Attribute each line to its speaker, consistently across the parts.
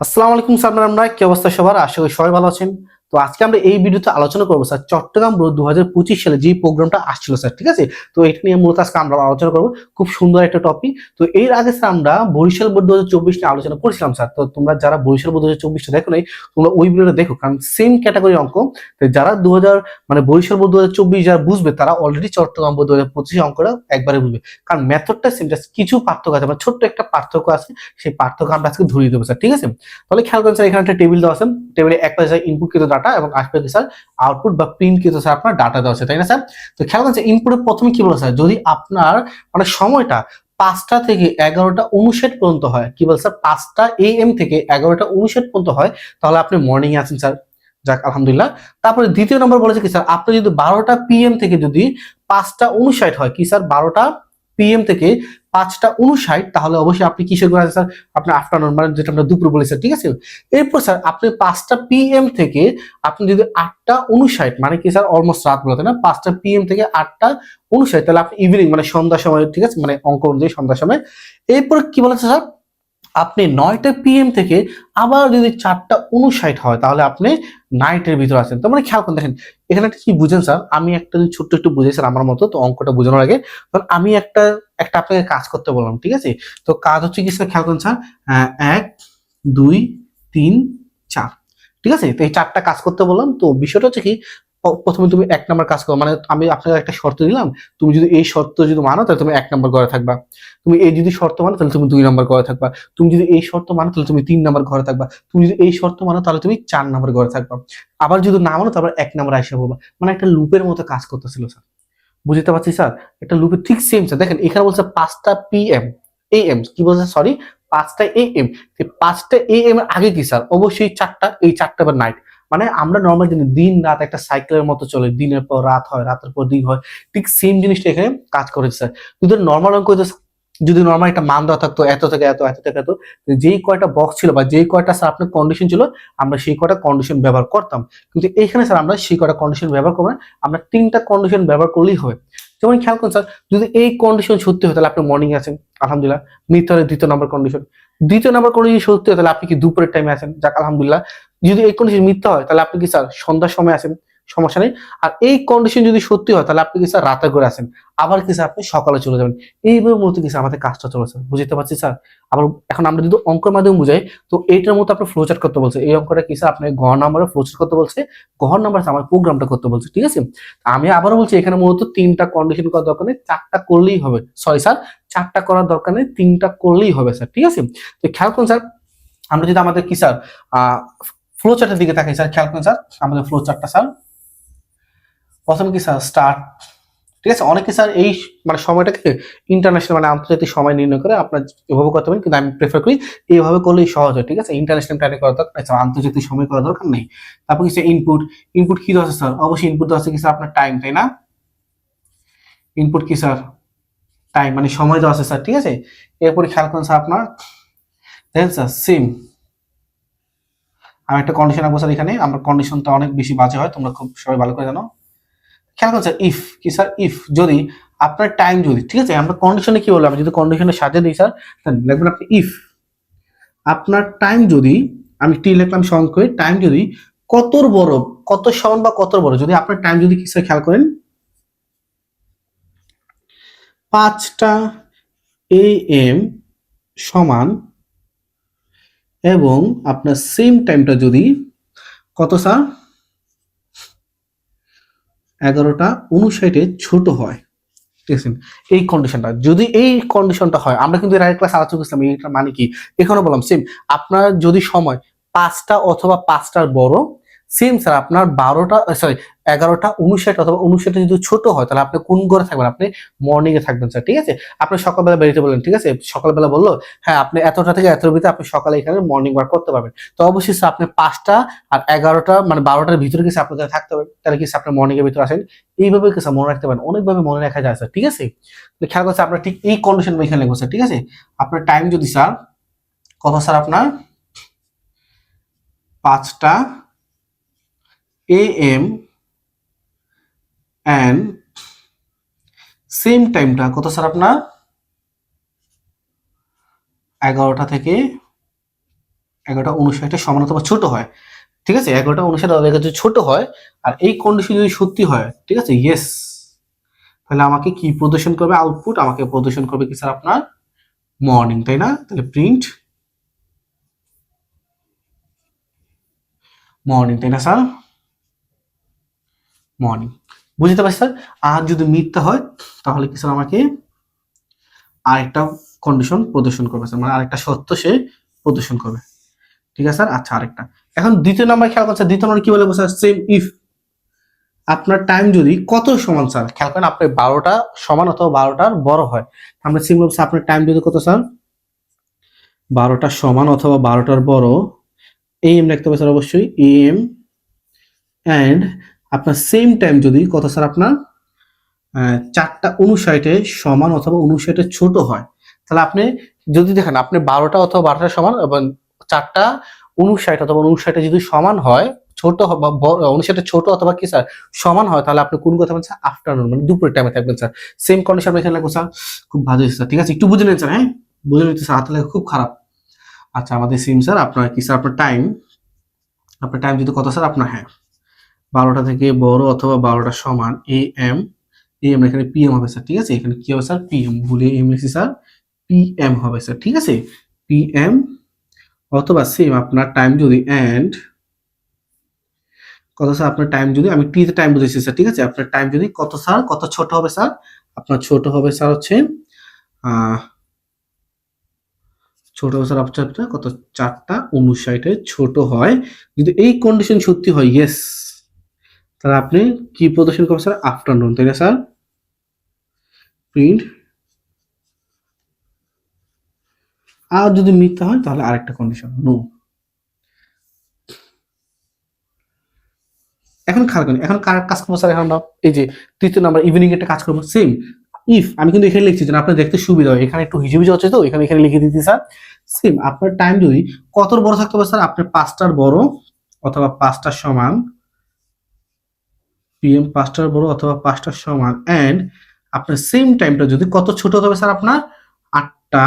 Speaker 1: আসসালামু আলাইকুম সাবনার আমরা কি অবস্থা সবার? আশা করি সবাই ভালো আছেন। তো আজকে আমরা এই ভিডিওতে আলোচনা করব, স্যার, চট্টগ্রাম বোর্ড দু সালে যে প্রোগ্রামটা আসছিল, স্যার, ঠিক আছে? তো এটা নিয়ে মূলত আজকে আমরা আলোচনা করব, খুব সুন্দর একটা টপিক তো এর আগে, স্যার, আমরা বরিশাল বোর্ড দু হাজার চব্বিশ নিয়ে আলোচনা করেছিলাম, স্যার। তো তোমরা যারা বরিশাল বোর্ড দু হাজার দেখো নাই, তোমরা ওই ভিডিওটা দেখো, কারণ সেম ক্যাটাগরি অঙ্ক। যারা দু হাজার মানে বরিশাল বোর্ড দু হাজার চব্বিশ যারা বুঝবে, তারা অলরেডি চট্টগ্রাম বোর্ড দু হাজার পঁচিশ অঙ্কটা একবারে বুঝবে। কারণ মেথডটা সেম জাস্ট কিছু পার্থক্য আছে মানে ছোট্ট একটা পার্থক্য আছে, সেই পার্থক্য আমরা আজকে ধরিয়ে দেবো, স্যার, ঠিক আছে? তাহলে খেয়াল করেন, স্যার, এখানে একটা টেবিল দেওয়া আছে। টেবিলে এক পাশে ইনপুট কৃত ডাটা এবং আশপাশে স্যার আউটপুট বা প্রিন্ট কৃত স্যার আপনার ডাটা দেওয়া তাই না স্যার তো খেয়াল করেন ইনপুটের প্রথমে কি বলো স্যার যদি আপনার মানে সময়টা পাঁচটা থেকে এগারোটা উনষাট পর্যন্ত হয়, কি বল স্যার পাঁচটা এ এম থেকে এগারোটা উনষাট পর্যন্ত হয়, তাহলে আপনি মর্নিং আছেন স্যার যাক, আলহামদুলিল্লাহ। তারপরে দ্বিতীয় নম্বর বলেছে কি স্যার আপনি যদি বারোটা পিএম থেকে যদি পাঁচটা উনষাট হয়, কি স্যার বারোটা পিএম থেকে পাঁচটা উনষাট, তাহলে অবশ্যই আপনি কিসের করে স্যার? আপনার আফটারনুন মানে যেটা আমরা দুপুর বলি, স্যার, ঠিক আছে? এরপর, স্যার, আপনি পাঁচটা পিএম থেকে আপনি যদি আটটা উনষাট মানে কি, স্যার অলমোস্ট রাত বলতে না? পাঁচটা পিএম থেকে আটটা উনষাট, তাহলে আপনি ইভিনিং মানে সন্ধ্যা সময়, ঠিক আছে? মানে অঙ্ক অনুযায়ী সন্ধ্যা সময়। এরপর কি বলেছে, স্যার? আপনি নয়টা পিএম থেকে আবার যদি চারটা উনষাট হয় তাহলে আপনি নাইটের ভিতরে আছেন। তো মানে খেয়াল করে দেখেন এখানে একটা কি বুঝেন স্যার? আমি একটা যদি ছোট্ট একটু বুঝেছি স্যার আমার মতো তো অঙ্কটা বোঝানোর আগে কারণ আমি একটা একটা আপনাকে কাজ করতে বললাম ঠিক আছে? তো কাজ হচ্ছে কি স্যার খেয়াল করেন স্যার আহ, এক দুই তিন চার ঠিক আছে? তো এই চারটা কাজ করতে বললাম তো বিষয়টা হচ্ছে কি প্রথমে তুমি এক নাম্বার কাজ করো। মানে আমি আপনাকে একটা শর্ত দিলাম, তুমি যদি এই শর্ত যদি মানো, তাহলে তুমি এক নাম্বার ঘরে থাকবা। তুমি এই যদি শর্ত মানো, তাহলে তুমি দুই নাম্বার ঘরে থাকবা। তুমি যদি এই শর্ত মানো, তাহলে তুমি তিন নাম্বার ঘরে থাকবা। তুমি যদি এই শর্ত মানো, তাহলে তুমি চার নাম্বার ঘরে থাকবা। আবার যদি না মানো তারপর এক নাম্বার আইসা বলবা মানে একটা লুপের মতো কাজ করতেছিল, স্যার। বুঝতে পারছি, স্যার? একটা লুপের ঠিক সেম স্যার। দেখেন, এখানে বলছে পাঁচটা পিএম এ এম কি বলছে সরি পাঁচটা এ এম পাঁচটা এ এম এর আগে কি, স্যার? অবশ্যই চারটা, এই চারটা বা নাইট মানে আমরা নর্মাল জানি দিন রাত একটা সাইকেলের মতো চলে, দিনের পর রাত হয়, রাতের পর দিন হয়, ঠিক সেম জিনিসটা এখানে কাজ করেছে। স্যার যদি নর্মাল অঙ্ক যদি নর্মাল একটা মান দেওয়া থাকতো, এত থেকে এত এত থেকে এত যেই কয়টা বক্স ছিল বা যেই কয়টা স্যার আপনার কন্ডিশন ছিল, আমরা সেই কয়টা কন্ডিশন ব্যবহার করতাম। কিন্তু এইখানে স্যার আমরা সেই কয়টা কন্ডিশন ব্যবহার করব না, আমরা তিনটা কন্ডিশন ব্যবহার করলেই হবে যেমন খেয়াল করুন স্যার যদি এই কন্ডিশন সত্যি হয়, তাহলে আপনি মর্নিং আছেন, আলহামদুলিল্লাহ। হলে দ্বিতীয় নম্বর কন্ডিশন দ্বিতীয় নম্বর কন্ডিশন সত্যি হয়, তাহলে আপনি কি দুপুরের টাইমে আছেন? যাক, আলহামদুলিল্লাহ। যদি এই কন্ডিশন মিথ্যা হয়, তাহলে আপনি কি স্যার সন্ধ্যার সময় আসেন? সমস্যা নেই। আর এই কন্ডিশন যদি সত্যি হয়, তাহলে আপনি কি স্যার রাতে করে আসেন? আবার কি স্যার আপনি সকালে চলে যাবেন? এইভাবে মূলত কি স্যার আমাদের কাজটা চলেছে, বুঝতে পারছি স্যার? আবার এখন আমরা যদি অঙ্কের মাধ্যমে বুঝাই, তো এইটার মতো আপনার ফ্লোচার্ট করতে বলছে। এই অঙ্কটা কি স্যার আপনি গড় নাম্বারে ফ্লোচার্ট করতে বলছে গড় নাম্বার আমার প্রোগ্রামটা করতে বলছে, ঠিক আছে? আমি আবারও বলছি, এখানে মূলত তিনটা কন্ডিশন করার দরকার নেই, চারটা করলেই হবে। সরি স্যার, চারটা করার দরকার নেই, তিনটা করলেই হবে স্যার, ঠিক আছে? তো খেয়াল করুন স্যার, আমরা যদি আমাদের কি স্যার ফ্লো চার্টের দিকে তাকাই, স্যার, খেয়াল করুন, স্যার, আমাদের ফ্লো চার্টটা স্যার। প্রথম কি, স্যার স্টার্ট ঠিক আছে, অনেকে, স্যার, এই মানে সময়টাকে ইন্টারন্যাশনাল মানে আন্তর্জাতিক সময় নির্ণয় করে আপনার এভাবে করতে পারেন, কিন্তু আমি প্রেফার করি এইভাবে করলেই সহজ হয়, ঠিক আছে? ইন্টারন্যাশনাল টাইমে করা দরকার আন্তর্জাতিক সময় করা দরকার নেই। তারপর কিছু ইনপুট ইনপুট কি দেওয়া স্যার? অবশ্যই ইনপুট দেওয়া আছে কি, স্যার, আপনার টাইম তাই না? ইনপুট কি, স্যার? টাইম মানে সময় দেওয়া আছে স্যার, ঠিক আছে? এরপরে খেয়াল করুন, স্যার, আপনার, দেখেন, স্যার সিম আমি একটা কন্ডিশন আঁকবো স্যার এখানে। আমার কন্ডিশনটা অনেক বেশি বাজে হয়, তোমরা খুব সবাই ভালো করে জানো। খেয়াল করুন স্যার ইফ কি স্যার ইফ যদি আপনার টাইম যদি, ঠিক আছে, আমরা কন্ডিশনে কি বললাম যদি কন্ডিশনে সাজিয়ে দিই স্যার লিখবেন আপনি ইফ আপনার টাইম যদি, আমি টি লিখলাম সঙ্গ করে টাইম যদি কতর বড়, কত সমান বা কতর বড়, যদি আপনার টাইম যদি কি স্যার খেয়াল করেন। পাঁচটা এ এম সমান এবং আপনার সেম টাইমটা যদি কত স্যার এগারোটা উনষাটে ছোট হয়। ঠিক আছে? এই কন্ডিশনটা যদি এই কন্ডিশনটা হয়, আমরা কিন্তু আগে ক্লাস আলোচনা করছিলাম এইটা মানে কি? এখানে বললাম সেম আপনার যদি সময় পাঁচটা অথবা পাঁচটার বড় সেম স্যার আপনার বারোটা সরি এগারোটা উনষাট অথবা উনষাটে যদি ছোট হয়, তাহলে আপনি কোন ঘরে থাকবেন? আপনি মর্নিং এ থাকবেন স্যার ঠিক আছে? আপনি সকালবেলা বেরিয়ে বললেন, ঠিক আছে? সকালবেলা বলল হ্যাঁ আপনি এতটা থেকে এতটার ভিতরে আপনি সকালে এখানে মর্নিং ওয়াক করতে পারবেন। তো অবশ্যই স্যার আপনি পাঁচটা আর এগারোটা মানে বারোটার ভিতরে কিছু আপনাদের থাকতে হবে? তাহলে কি আপনি মর্নিং এর ভিতরে আসেন? এইভাবে কিছু মনে রাখতে পারেন? অনেকভাবে মনে রাখা যায় স্যার ঠিক আছে? খেয়াল করছে আপনার ঠিক এই কন্ডিশন এখানে লিখব স্যার ঠিক আছে? আপনার টাইম যদি স্যার কত স্যার আপনার? পাঁচটা এ এম অ্যান্ড সেম টাইমটা কত স্যার আপনার? এগারোটা থেকে এগারোটা উনষাটের সমান অথবা ছোট হয়। ঠিক আছে? এগারোটা উনষাট অথবা যদি ছোট হয় আর এই কন্ডিশন যদি সত্যি হয়, ঠিক আছে? ইয়েস তাহলে আমাকে কি প্রদর্শন করবে আউটপুট আমাকে প্রদর্শন করবে কি স্যার আপনার? মর্নিং তাই না? তাহলে প্রিন্ট মর্নিং তাই না স্যার মর্নিং বুঝতে পারছি স্যার? আর যদি মিথ্যা হয়, তাহলে কি স্যার আমাকে আরেকটা কন্ডিশন প্রদর্শন করবে স্যার? মানে আরেকটা সত্য সে প্রদর্শন করবে। ঠিক আছে স্যার? আচ্ছা আরেকটা। এখন দ্বিতীয় নাম্বার খেয়াল করছে দ্বিতীয় নম্বর কি বলে স্যার? সেম ইফ আপনার টাইম যদি কত সমান স্যার? খেয়াল করেন, আপনার বারোটা সমান অথবা বারোটার বড় হয়। আমরা সিম্পল আপনার টাইম যদি কত স্যার? বারোটার সমান অথবা বারোটার বড়। এম লিখতে হবে স্যার অবশ্যই। এম অ্যান্ড আপনার সেম টাইম যদি, কত স্যার আপনার? চারটা উনষাটে সমান অথবা উনষাটে ছোট হয়। তাহলে আপনি যদি দেখেন, আপনি বারোটা অথবা বারোটা সমান, এবং চারটা উনষাট অথবা উনষাটে যদি সমান হয়, ছোট বা উনষাটে ছোট অথবা কি স্যার সমান হয়, তাহলে আপনি কোন কথা বলছেন? আফটারনুন মানে দুপুরের টাইমে থাকবেন স্যার সেম কন্ডিশন আপনি এখানে লাগবো স্যার খুব ভালো স্যার ঠিক আছে? একটু বুঝে নিন স্যার হ্যাঁ? বুঝে নিতে স্যার লেখা খুব খারাপ। আচ্ছা আমাদের সিম স্যার আপনার কি স্যার আপনার টাইম আপনার টাইম যদি কত স্যার আপনার হ্যাঁ। বারোটা থেকে বড় অথবা বারোটা সমান এ এম এ এম এখানে পি এম হবে স্যার ঠিক আছে? এখানে কি হবে স্যার পি এম ভুলে এম লিখছি স্যার পি এম হবে স্যার ঠিক আছে? পি এম অথবা সেম আপনার টাইম যদি অ্যান্ড কত স্যার আপনার টাইম যদি, আমি টি তে টাইম বুঝেছি স্যার ঠিক আছে? আপনার টাইম যদি কত স্যার কত ছোট হবে স্যার আপনার ছোট হবে স্যার হচ্ছে ছোট হবে স্যার আপনার কত? চারটা উনষাটে ছোট হয়। যদি এই কন্ডিশন সত্যি হয় ইয়েস তাহলে আপনি কি প্রদর্শন করবেন স্যার? আফটারনুন তাই না স্যার? প্রিন্ট আর যদি মিথ্যা হয়, তাহলে আরেকটা কন্ডিশন নো এখন করেন এখন কার কাজ করব স্যার এখন এই যে তৃতীয় নাম্বার ইভিনিং একটা কাজ করব সেম ইফ আমি কিন্তু এখানে লিখছি, যেন আপনার দেখতে সুবিধা হয়। এখানে একটু হিজিবিজি হচ্ছে তো, এখানে এখানে লিখে দিচ্ছি স্যার। সেম আপনার টাইম যদি কতর বড় থাকতে হবে স্যার? আপনার পাঁচটার বড় অথবা পাঁচটার সমান পিএম পাঁচটার বড় অথবা পাঁচটার সমান। অ্যান্ড আপনার সেম টাইমটা যদি কত ছোট হবে স্যার আপনার? আটটা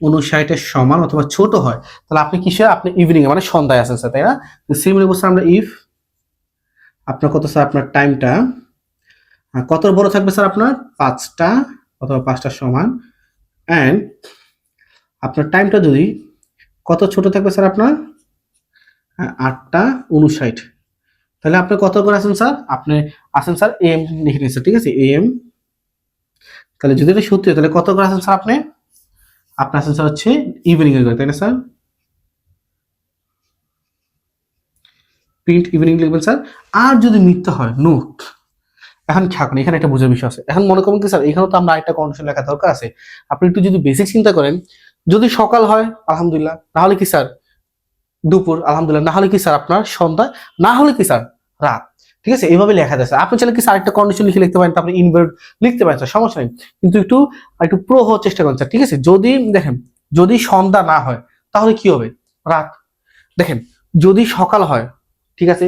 Speaker 1: উনষাটের সমান অথবা ছোট হয়। তাহলে আপনি কিসে? আপনি ইভিনিং মানে সন্ধ্যায় আছেন স্যার তাই না? সেম লিখব স্যার আমরা ইফ আপনার কত স্যার আপনার টাইমটা কত বড় থাকবে স্যার আপনার? পাঁচটা অথবা পাঁচটার সমান। অ্যান্ড আপনার টাইমটা যদি কত ছোট থাকবে স্যার আপনার? আহ, আটটা উনষাট। তাহলে আপনি কত করে আছেন স্যার? আপনি আছেন স্যার এম লিখে নিয়েছেন ঠিক আছে? এম তাহলে যদি এটা সত্যি তাহলে কত করে আছেন স্যার আপনি? আপনি আছেন স্যার, হচ্ছে ইভিনিং এর করে তাই না, স্যার? প্রিন্ট ইভিনিং লিখবেন, স্যার। আর যদি মিথ্যা হয় নোট এখন থাকুন এখানে একটা বোঝার বিষয় আছে। এখন মনে করুন কি, স্যার, এখানেও তো আমরা একটা কন্ডিশন লেখা দরকার আছে। আপনি একটু যদি বেসিক চিন্তা করেন, যদি সকাল হয়, আলহামদুলিল্লাহ না হলে কি, স্যার দুপুর, আলহামদুলিল্লাহ। না হলে কি স্যার আপনার সন্ধ্যা? না হলে কি স্যার? রাত। ঠিক আছে? এইভাবে লেখা যাচ্ছে আপনি চাইলে কি স্যার একটা কন্ডিশন লিখে লিখতে পারেন, তারপরে ইনভার্ট লিখতে পারেন, স্যার। সমস্যা নেই। কিন্তু একটু একটু প্রো হওয়ার চেষ্টা করেন, স্যার। ঠিক আছে? যদি, দেখেন, যদি সন্ধ্যা না হয়, তাহলে কি হবে? রাত। দেখেন, যদি সকাল হয়, ঠিক আছে?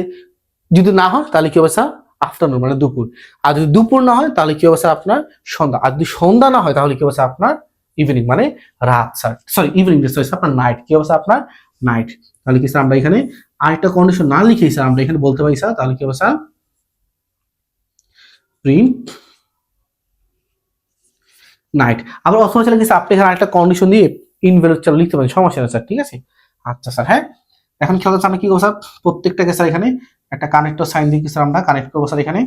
Speaker 1: যদি না হয়, তাহলে কি হবে, স্যার? আফটারনুন মানে দুপুর। আর যদি দুপুর না হয়, তাহলে কি হবে, স্যার, আপনার সন্ধ্যা। আর যদি সন্ধ্যা না হয়, তাহলে কি হবে, স্যার, আপনার ইভিনিং মানে রাত, স্যার। সরি ইভিনিং আপনার নাইট কি হবে, স্যার, আপনার নাইট তাহলে কি স্যার আমরা এখানে আরেকটা কন্ডিশন না লিখেই স্যার আমরা এখানে বলতে পারি, স্যার, তাহলে কি হবে, স্যার? প্রিন্ট নাইট আবার অথবা কি স্যার? আপনি এখানে আরেকটা কন্ডিশন দিয়ে ইনভ্যালু চালু লিখতে পারেন, সমস্যা নেই, স্যার, ঠিক আছে? আচ্ছা স্যার হ্যাঁ? এখন খেয়াল আমরা কি করব, স্যার? প্রত্যেকটাকে, স্যার, এখানে একটা কানেক্টর সাইন দিয়ে স্যার, আমরা কানেক্ট করব, স্যার, এখানে?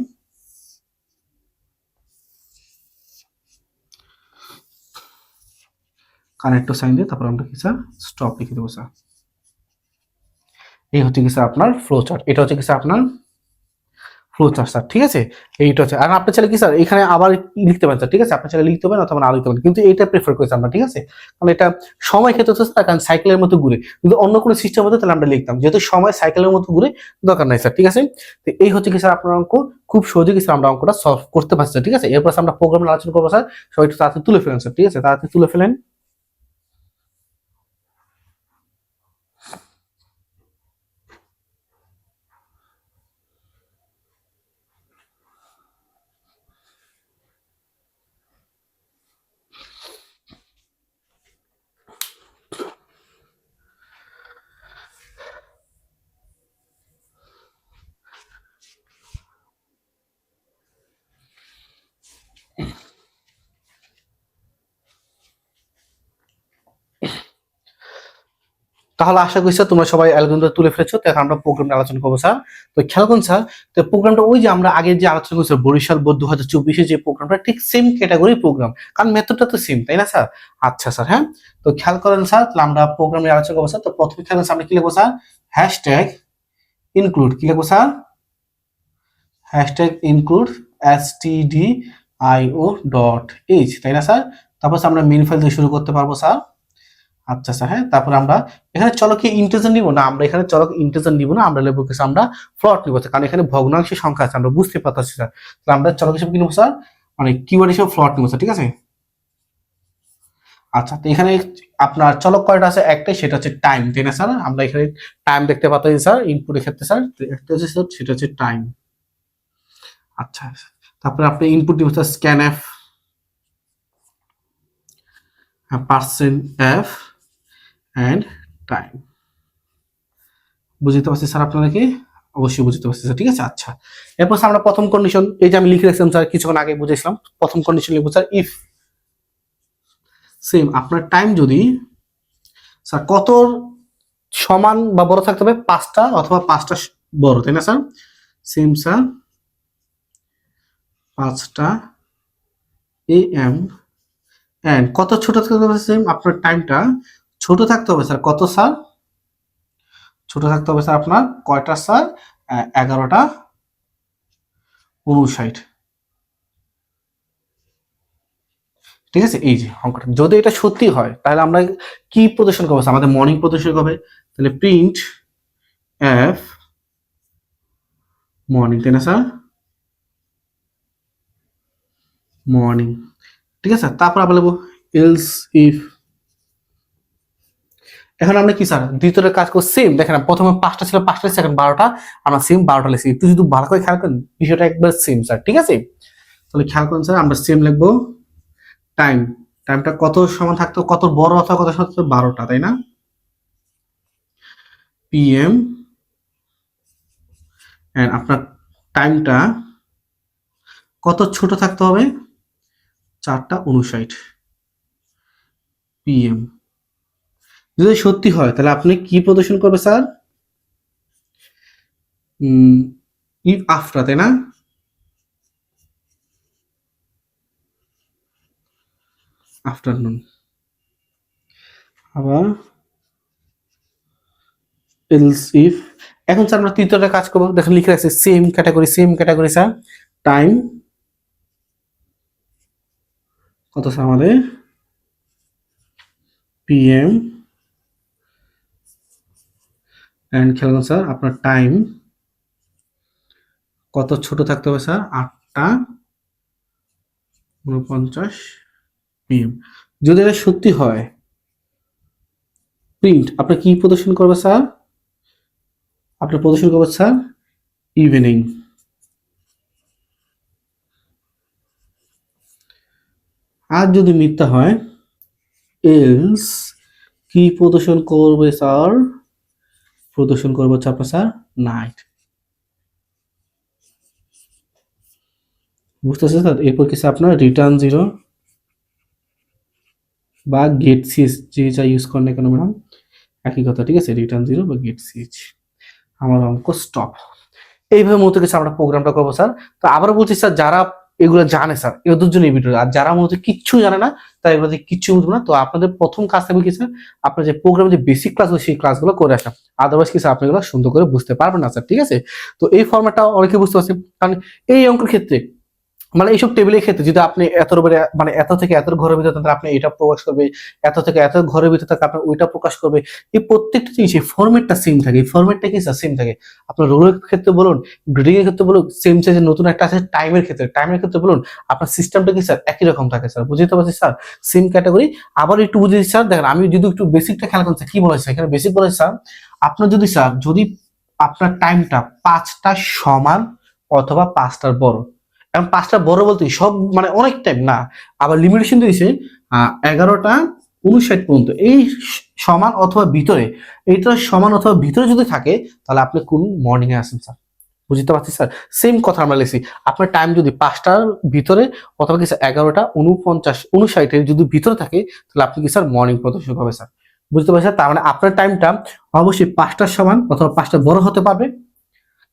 Speaker 1: কানেক্টর সাইন দিয়ে তারপর আমরা কি, স্যার? স্টপ লিখে দেবো, স্যার। এই হচ্ছে কি স্যার আপনার ফ্লো চার্ট এটা হচ্ছে কি স্যার আপনার ফ্লো চার্ট স্যার ঠিক আছে? এইটা হচ্ছে, আর আপনার চাইলে কি স্যার এখানে আবার লিখতে পারেন স্যার ঠিক আছে? আপনার চাইলে লিখতে পারেন অথবা না লিখতে পারেন, কিন্তু এটা প্রেফার করেছি আমরা, ঠিক আছে? কারণ এটা সময় ক্ষেত্রে হচ্ছে স্যার কারণ সাইকেলের মতো ঘুরে। কিন্তু অন্য কোনো সিস্টেম হতো, তাহলে আমরা লিখতাম। যেহেতু সময় সাইকেলের মতো ঘুরে, দরকার নাই স্যার ঠিক আছে? তো এই হচ্ছে কি স্যার আপনার অঙ্ক, খুব সহজে স্যার আমরা অঙ্কটা সলভ করতে পারছি ঠিক আছে? এরপর আমরা প্রোগ্রাম আলোচনা করব স্যার সবাই একটু তাড়াতাড়ি তুলে ফেলেন স্যার ঠিক আছে? তাড়াতাড়ি তুলে ফেলেন। তাহলে আশা করি স্যার, তোমরা সবাই অ্যালগোরিদম তুলে ফেলেছো, তো এখন আমরা প্রোগ্রামটা আলোচনা করব, স্যার। তো খেয়াল করুন, স্যার, তো প্রোগ্রামটা ওই যে আমরা আগে যে আলোচনা করছি, বরিশাল বোর্ড দু হাজার চব্বিশে যে প্রোগ্রামটা ঠিক সেম ক্যাটাগরি প্রোগ্রাম কারণ মেথডটা তো সেম তাই না, স্যার? আচ্ছা স্যার হ্যাঁ? তো খেয়াল করেন, স্যার, তাহলে আমরা প্রোগ্রাম নিয়ে আলোচনা করব, স্যার। তো প্রথমে খেয়াল আমরা কি লিখব, স্যার? হ্যাশট্যাগ ইনক্লুড কি লিখব, sir? Hashtag include S T D I O dot H তাই না, স্যার? তারপর আমরা মেন ফাইল দিয়ে শুরু করতে পারব, স্যার। আচ্ছা স্যার হ্যাঁ তারপর আমরা এখানে চলকে ইন্টিজার নিব? না, আমরা এখানে চলক ইন্টিজার নিব না, আমরা লিখব কিছু আমরা ফ্লট নিব। কারণ এখানে ভগ্নাংশের সংখ্যা আছে, আমরা বুঝতে পারতেছি স্যার তাহলে আমরা চলক হিসেবে কি নেব স্যার মানে কিওয়ার্ড হিসেবে ফ্লট নিব স্যার ঠিক আছে? আচ্ছা তো এখানে আপনার চলক কয়টা আছে? একটাই, সেটা হচ্ছে টাইম তাই না স্যার আমরা এখানে টাইম দেখতে পাচ্ছি স্যার ইনপুটের ক্ষেত্রে স্যার একটা হচ্ছে স্যার সেটা হচ্ছে টাইম আচ্ছা তারপরে আপনি ইনপুট দিব sir scan F percent F and time বুঝতে পারছি স্যার আপনারা কি? অবশ্যই বুঝতে পারছি স্যার, ঠিক আছে? আচ্ছা। এরপর স্যার আমরা প্রথম কন্ডিশন এই যে আমি লিখে রাখছিলাম স্যার, কিছুক্ষণ আগে বুঝেছিলাম। প্রথম কন্ডিশন লিখব স্যার ইফ সেম আপনার টাইম যদি স্যার কত সমান বা বড় থাকতে হবে? পাঁচটা অথবা পাঁচটা বড়, তাই না স্যার? সেম স্যার, পাঁচটা এ এম অ্যান্ড কত ছোট থাকতে হবে? সেম আপনার টাইমটা ছোট থাকতে হবে স্যার কত সাল ছোট থাকতে হবে স্যার আপনার কয়টা স্যার? এগারোটা উনষাট। ঠিক আছে? এই যে অঙ্কটা। যদি এটা সত্যি হয়, তাহলে আমরা কি প্রদর্শন করব? আমাদের মর্নিং প্রদর্শন হবে তাহলে প্রিন্ট এফ মর্নিং তাই না স্যার? মর্নিং ঠিক আছে? তারপর আবার বলব এলস ইফ এখন আমরা কি স্যার? দ্বিতীয়টা কাজ করব সেম দেখেন প্রথমে পাঁচটা ছিল, পাঁচটা সেকেন্ড বারোটা, আমরা সেম বারোটা লিখছি। একটু যদি ভালো করে খেয়াল করেন, বিষয়টা একবার সেম স্যার ঠিক আছে? তাহলে খেয়াল করুন স্যার আমরা সেম লিখব। টাইম টাইমটা কত সমান থাকতো, কত বড় অথবা কত থাকতো, বারোটা, তাই না? পিএম আপনার টাইমটা কত ছোট থাকতে হবে? চারটা উনষাট। পিএম যদি সত্যি হয়, তাহলে আপনি কি প্রদর্শন করবে স্যার? ইফ আফটার, তাই না? আফটারনুন। আবার এলস ইফ এখন স্যার আমরা তৃতীয়টা কাজ করব। দেখেন, লিখে রাখছি same category same category sir. Time কত স্যার আমাদের? পিএম অ্যান্ড খেলুন স্যার, আপনার টাইম কত ছোট থাকতে হবে স্যার? আটটা উনপঞ্চাশ পিএম যদি এটা সত্যি হয় প্রিন্ট আপনি কি প্রদর্শন করবে স্যার? আপনি প্রদর্শন করবে স্যার ইভিনিং আর যদি মিথ্যা হয় এলস কি প্রদর্শন করবে স্যার? প্রদর্শন করব হচ্ছে আপনার স্যার নাইট স্যার? এরপর কিছু আপনার রিটার্ন জিরো বা গেট সিএস যে যা ইউজ করেন না কেন ম্যাডাম? একই কথা, ঠিক আছে? রিটার্ন জিরো বা গেট সিএচ আমার অঙ্ক স্টপ এইভাবে মতো কিছু আমরা প্রোগ্রামটা করব স্যার? তো আবারও বলছি স্যার, যারা এগুলো জানে স্যার, এদের জন্য এই ভিডিও আর যারা মনে মূলত কিচ্ছু জানে না, তারা এগুলো কিচ্ছু বুঝবে না। তো আপনাদের প্রথম কাজ থাকবে কি স্যার, আপনার যে প্রোগ্রাম যে বেসিক ক্লাসগুলো সেই ক্লাসগুলো করে আসা আদারওয়াইজ স্যার, আপনি এগুলো সুন্দর করে বুঝতে পারবেন না স্যার, ঠিক আছে? তো এই ফর্মেটটা অনেকে বুঝতে পারছেন কারণ এই অঙ্কের ক্ষেত্রে মানে এইসব টেবিলের ক্ষেত্রে যদি আপনি এত মানে এত থেকে এত ঘরের ভিতরে তাহলে আপনি এটা প্রকাশ করবে, এত থেকে এত ঘরের ভিতরে থাকে আপনি ওইটা প্রকাশ করবে। এই প্রত্যেকটা জিনিসের ফরম্যাটটা সেম থাকে। এই ফরম্যাটটা কি সেম থাকে। আপনার রোলের ক্ষেত্রে বলুন গ্রেডিং এর ক্ষেত্রে বলুন সেম সাইজের নতুন একটা আছে টাইমের ক্ষেত্রে। টাইমের ক্ষেত্রে বলুন, আপনার সিস্টেমটা কি স্যার একই রকম থাকে স্যার বুঝতে পারছি স্যার সেম ক্যাটাগরি আবার একটু বুঝে স্যার দেখেন আমি যদি একটু বেসিকটা খেয়াল করছি কি বলেছে? এখানে বেসিক বলেছে স্যার আপনার যদি স্যার যদি আপনার টাইমটা পাঁচটা সমান অথবা পাঁচটার বড় এখন পাঁচটা বড় বলতে সব মানে অনেক টাইম না। আবার লিমিটেশন দিয়েছে এগারোটা উনষাট পর্যন্ত। এই সমান অথবা ভিতরে, এইটা সমান অথবা ভিতরে যদি থাকে, তাহলে আপনি কোন মর্নিং এ আসেন স্যার বুঝতে পারছি স্যার সেম কথা আমরা লিখছি। আপনার টাইম যদি পাঁচটার ভিতরে অথবা কি স্যার এগারোটা উনপঞ্চাশ উনষাটের যদি ভিতরে থাকে, তাহলে আপনি কি স্যার মর্নিং প্রদর্শন হবে স্যার বুঝতে পারছেন তার মানে আপনার টাইমটা অবশ্যই পাঁচটার সমান অথবা পাঁচটা বড় হতে পারবে।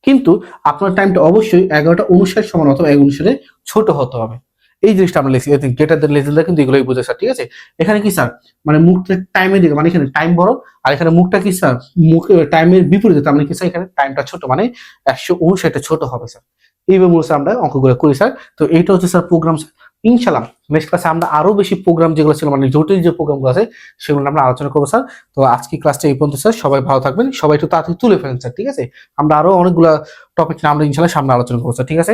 Speaker 1: কিন্তু আপনার টাইমটা অবশ্যই এগারোটা অনুসারে সমান অথবা এক অনুসারে ছোট হতে হবে। এই জিনিসটা আমরা লিখছি। গ্রেটার দেন লেস কিন্তু এগুলোই বোঝা স্যার ঠিক আছে? এখানে কি স্যার মানে মুখটা টাইমের দিকে মানে এখানে টাইম বড়, আর এখানে মুখটা কি স্যার মুখ টাইমের বিপরীতে, তার মানে কি স্যার এখানে টাইমটা ছোট মানে একশো অনুসারটা ছোট হবে স্যার এইভাবে মূলত আমরা অঙ্কগুলো করি স্যার তো এইটা হচ্ছে স্যার প্রোগ্রাম ইনশাল্লাহ নেক্সট ক্লাসে আমরা আরও বেশি প্রোগ্রাম যেগুলো ছিল মানে জটিল যে প্রোগ্রামগুলো আছে, সেগুলো আমরা আলোচনা করব স্যার তো আজকে ক্লাসটা এই পর্যন্ত স্যার সবাই ভালো থাকবেন, সবাই একটু তাড়াতাড়ি তুলে ফেলেন স্যার ঠিক আছে? আমরা আরও অনেকগুলো টপিক আমরা ইনশাল্লাহ সামনে আলোচনা করব স্যার ঠিক আছে?